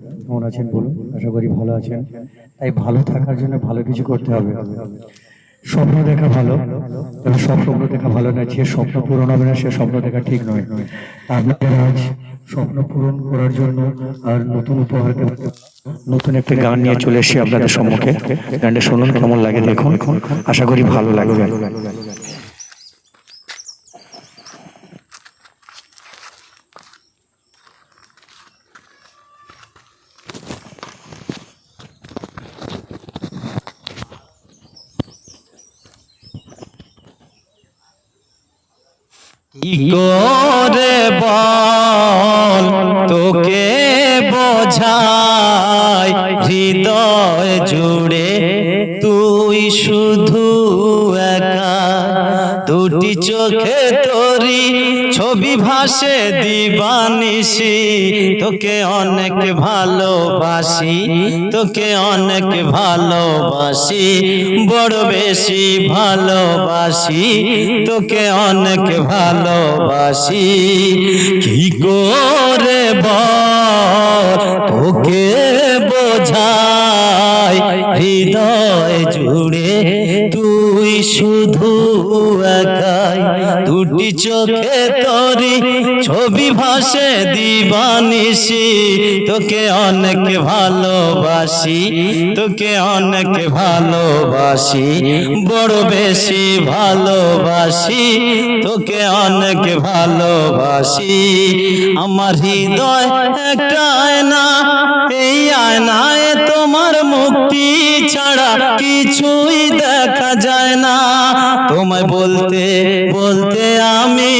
কেমন আছেন বলুন? আশা করি ভালো আছেন। তাই ভালো থাকার জন্য ভালো কিছু করতে হবে। স্বপ্ন দেখা ভালো। তবে সব স্বপ্ন দেখা ভালো নয়। যে স্বপ্ন পূরণ হবে না, সে স্বপ্ন দেখা ঠিক নয়। আপনাদের আজ স্বপ্ন পূরণ করার জন্য আর নতুন উপহার নতুন একটা গান নিয়ে চলে এসেছি আপনাদের সম্মুখে। গানটা শুনুন, কেমন লাগে দেখুন। আশা করি ভালো লাগবে। কি করে বল তোকে বোঝায় হৃদয় জুড়ে তুই শুধু দুটি চোখে তোরি ছবি ভাসে দিবানিসি তোকে অনেক ভালোবাসি, তোকে অনেক ভালোবাসি, বড় বেশি ভালোবাসি, তোকে অনেক ভালোবাসি। কি করে বল, তোকে বোঝাই হৃদয় জুড়ে তুই শুধু একাই। দুটি চোখে তরি ছবি ভাসে দিবানিসি তোকে অনেক ভালোবাসি, তোকে অনেক ভালোবাসি। বড় বেশি ভালোবাসি, তোকে অনেক ভালোবাসি। আমার হৃদয় একটা আয়না, এই আয়নায় তোমার মুক্তি ছাড়া কিছুই দেখা যায় না। তোমায় বলতে বলতে আমি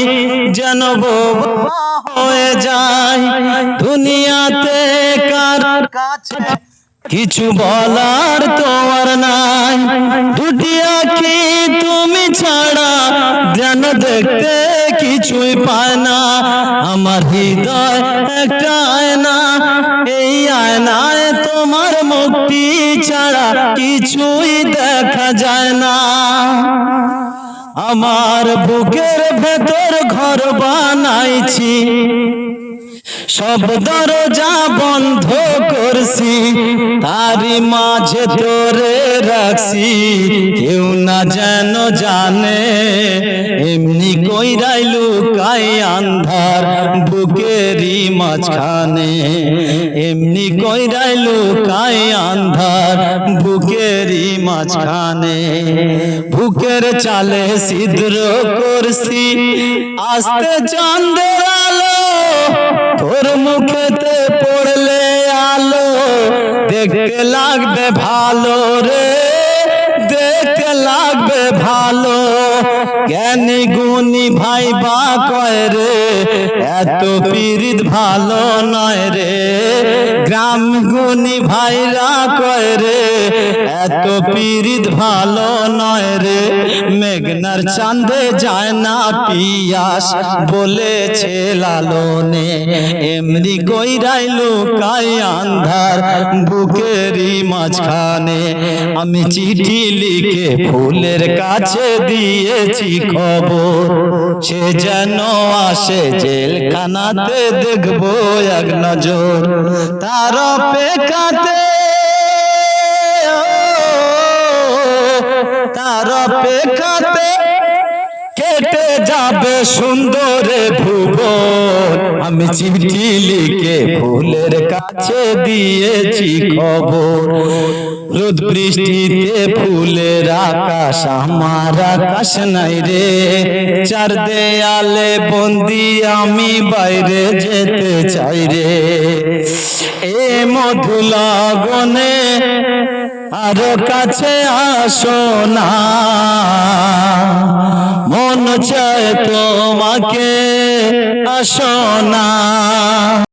যেন বোবা হয়ে যাই। দুনিয়াতে কার কাছে কিছু বলার তোমার নাই। দুটি আখি তুমি ছাড়া যেন দেখতে কিছুই পায় না। আমার হৃদয় একটা আয়না আমার বুকের ভেতর ঘর বানাইছি। সব দরজা বন্ধ করছি তারি মাঝে তোরে রাখছি। কেউ না যেন জানে, এমনি কইরাই লুকাই আন্ধার বুকেরই মাঝখানে। এমনি কইরাই লুকাই আন্ধার বুকেরই মাঝখানে। বুকের চালে ছিদ্র করছি, আস্তে চন্দ্র লাগবে ভালো রে, দেখতে লাগবে ভালো। জ্ঞানী গুণী ভাই বা কয় রে, এত পীড়িত ভালো নয় রে। গ্রাম গুণী ভাইরা কয় রে? এত পীড়িত ভালো নয় রে। মেঘনার চাঁদে যায় না পিয়াস, বলেছে লালনে। এমনি কইরাই লুকাই আন্ধার বুকেরই মাঝখানে। আমি চিঠি লিখে ফুলের কাছে দিয়েছি খবর। সে যেন আসে জেলখানাতে দেখব এক নজর। তার অপেক্ষাতে তার অপেক্ষাতে কেটে যাবে সুন্দরে ভুবন। আমি চিঠি লিখে ফুলের কাছে দিয়েছি খবর। রোদ বৃষ্টিতে ফুলের আকাশ আমার আকাশ নাই রে। চার দেয়ালে বন্দি আমি বাইরে যেতে চাই রে। এ মধু লগনে আরও কাছে আসো না। মন চায় তোমাকে। আসনা